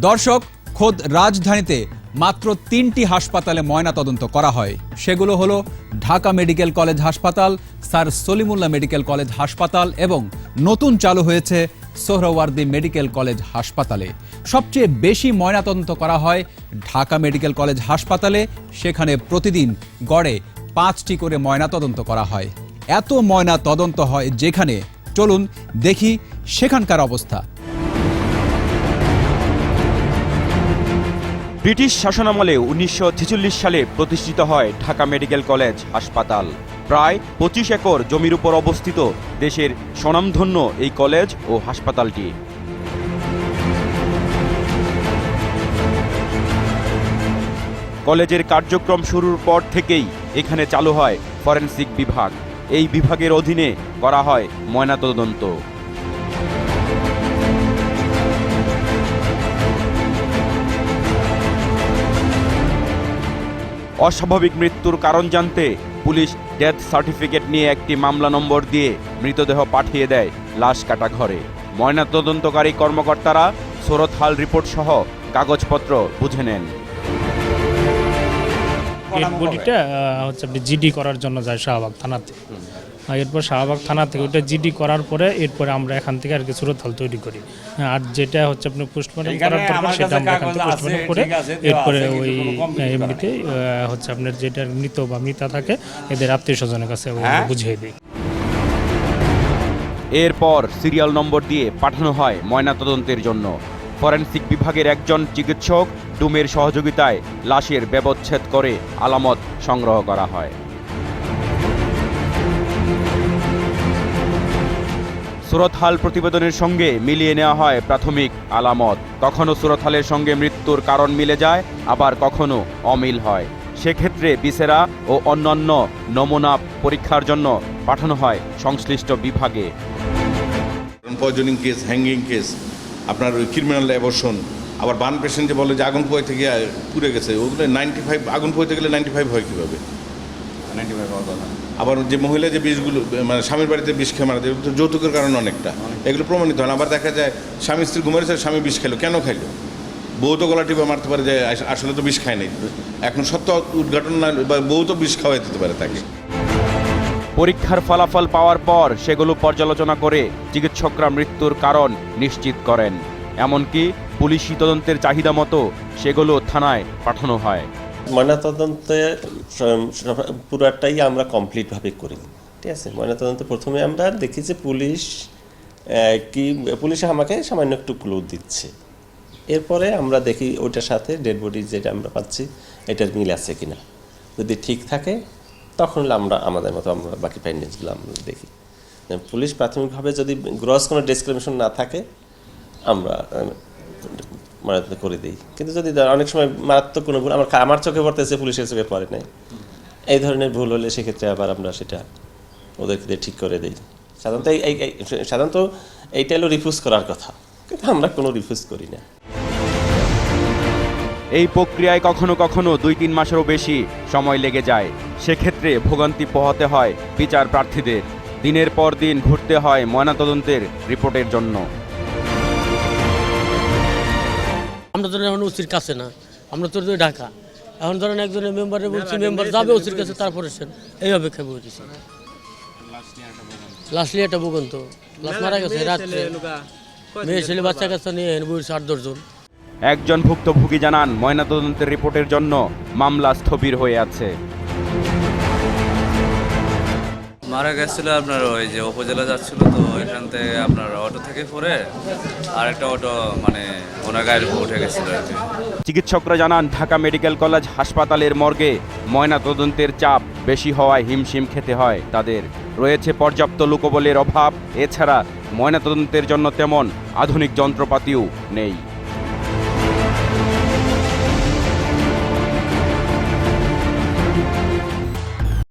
দর্শক, খোদ রাজধানীতে মাত্র তিনটি হাসপাতালে ময়নাতদন্ত করা হয়। সেগুলো হলো ঢাকা মেডিকেল কলেজ হাসপাতাল, স্যার সলিমুল্লাহ মেডিকেল কলেজ হাসপাতাল এবং নতুন চালু হয়েছে সোহরাওয়ার্দী মেডিকেল কলেজ হাসপাতালে। সবচেয়ে বেশি ময়নাতদন্ত করা হয় ঢাকা মেডিকেল কলেজ হাসপাতালে, সেখানে প্রতিদিন গড়ে পাঁচটি করে ময়নাতদন্ত করা হয়। এত ময়না তদন্ত হয় যেখানে, চলুন দেখি সেখানকার অবস্থা। ব্রিটিশ শাসনামলে উনিশশো ছেচল্লিশ সালে প্রতিষ্ঠিত হয় ঢাকা মেডিকেল কলেজ হাসপাতাল। প্রায় পঁচিশ একর জমির উপর অবস্থিত দেশের স্বনামধন্য এই কলেজ ও হাসপাতালটি। কলেজের কার্যক্রম শুরুর পর থেকেই এখানে চালু হয় ফরেনসিক বিভাগ। এই বিভাগের অধীনে করা হয় ময়নাতদন্ত। অস্বাভাবিক মৃত্যুর কারণ জানতে পুলিশ ডেথ সার্টিফিকেট নিয়ে একটি মামলা নম্বর দিয়ে মৃতদেহ পাঠিয়ে দেয় লাশ কাটা ঘরে। ময়নাতদন্তকারী কর্মকর্তারা সোরতহাল রিপোর্ট সহ কাগজপত্র বুঝে নেন। বডিটা হচ্ছে আপনি জিডি করার জন্য যায় শাহবাগ থানাতে। এরপর শাহবাগ থানা থেকে ওটা জিডি করার পরে এরপরে আমরা এখান থেকে আর কি সুরতহাল তৈরি করি। হ্যাঁ, আর যেটা হচ্ছে আপনি পোস্টমর্টম করার পর সেটা আমরা এখান থেকে পোস্টমর্টম করে এরপরে ওই এমনিতে হচ্ছে আপনার যেটা মৃত বা মৃতা থাকে এদের আত্মীয় স্বজনের কাছে বুঝিয়ে দিই। এরপর সিরিয়াল নম্বর দিয়ে পাঠানো হয় ময়নাতদন্তের জন্য। ফরেনসিক বিভাগের একজন চিকিৎসক ডুমের সহযোগিতায় লাশের ব্যবচ্ছেদ করে আলামত সংগ্রহ করা হয়। সুরতহাল প্রতিবেদনের সঙ্গে মিলিয়ে নেওয়া হয় প্রাথমিক আলামত। কখনো সুরতহালের সঙ্গে মৃত্যুর কারণ মিলে যায়, আবার কখনো অমিল হয়। সেক্ষেত্রে বিসেরা ও অন্যান্য নমুনা পরীক্ষার জন্য পাঠানো হয় সংশ্লিষ্ট বিভাগে। কেস হ্যাঙ্গিং কেস আপনার ওই ক্রিমিনাল অ্যাবর্শন আবার বান পেশেন্ট যে বলে যে আগুন পোয় থেকে পুড়ে গেছে, ওগুলো নাইনটি ফাইভ আগুন পোয়তে গেলে নাইনটি ফাইভ হয় কীভাবে? আবার যে মহিলা যে বিষগুলো মানে স্বামীর বাড়িতে বিষ খেয়ে মারা যায় যৌতুকের কারণে অনেকটা। এগুলো প্রমাণিত হয় না। আবার দেখা যায় স্বামী স্ত্রী ঘুমারেছে স্বামী বিষ খেলো। কেন খাইলো বউ তো গলা টিপে মারতে পারে যে আসলে তো বিষ খায় নাই। এখন সত্য উদ্ঘাটন না বা বউ তো বিষ খাওয়াই দিতে পারে তাকে। পরীক্ষার ফলাফল পাওয়ার পর সেগুলো পর্যালোচনা করে চিকিৎসকরা মৃত্যুর কারণ নিশ্চিত করেন। এমনকি পুলিশি তদন্তের চাহিদা মতো সেগুলো থানায় পাঠানো হয়। ময়নাতদন্তে পুরাটাই আমরা কমপ্লিটভাবে করি। ঠিক আছে? ময়নাতদন্তে প্রথমে আমরা দেখি যে পুলিশ কি, পুলিশ আমাকে সামান্য একটু ক্লু দিচ্ছে। এরপরে আমরা দেখি ওইটার সাথে ডেড বডি যেটা আমরা পাচ্ছি, এটার মিল আছে কিনা। যদি ঠিক থাকে, তখন আমরা, আমাদের মতো আমরা বাকি ফাইন্ডিংসগুলো আমরা দেখি। পুলিশ প্রাথমিকভাবে যদি গ্রস কোনো ডিসক্রিমিনেশন না থাকে, আমরা মারাত্মক করে দিই। কিন্তু যদি অনেক সময় মারাত্মক কোনো ভুল আমার আমার চোখে পড়তেছে, পুলিশের চোখে পড়ে নাই। এই ধরনের ভুল হলে সেক্ষেত্রে আবার আমরা সেটা ওদেরকে ঠিক করে দিই। সাধারণত এই সাধারণত এইটা হলো রিফিউজ করার কথা। কিন্তু আমরা কোনো রিফিউজ করি না। এই প্রক্রিয়ায় কখনো কখনো দুই তিন মাসেরও বেশি সময় লেগে যায়। সেক্ষেত্রে ভোগান্তি পোহাতে হয় বিচার প্রার্থীদের। দিনের পর দিন ঘুরতে হয় ময়নাতদন্তের রিপোর্টের জন্য। আমরা ধরেন এখন ওসির কাছে না আমরা তো ঢাকা। এখন ধরেন একজনের মেম্বারে বলছি মেম্বার যাবে ওসির কাছে তারপরে সেন এই অপেক্ষা বলতেছে লাস্টলি একটা ভূগন্ত। লাস্ট মারা গেছে রাত্রে। মেয়ে ছেলে বাচ্চা? কাচ্চা নিয়ে বলছে আট দশজন একজন ভুক্তভোগী জানান ময়নাতদন্তের রিপোর্টের জন্য মামলা স্থবির হয়ে আছে। মারা গেছিল আপনার ওই যে উপজেলা যাচ্ছিল তো এখান থেকে আপনার অটো থেকে পরে আর একটা অটো মানে ওনার উঠে গেছিল চিকিৎসকরা জানান, ঢাকা মেডিকেল কলেজ হাসপাতালের মর্গে ময়না তদন্তের চাপ বেশি হওয়ায় হিমশিম খেতে হয় তাদের। রয়েছে পর্যাপ্ত লোকবলের অভাব, এছাড়া ময়নাতদন্তের জন্য তেমন আধুনিক যন্ত্রপাতিও নেই।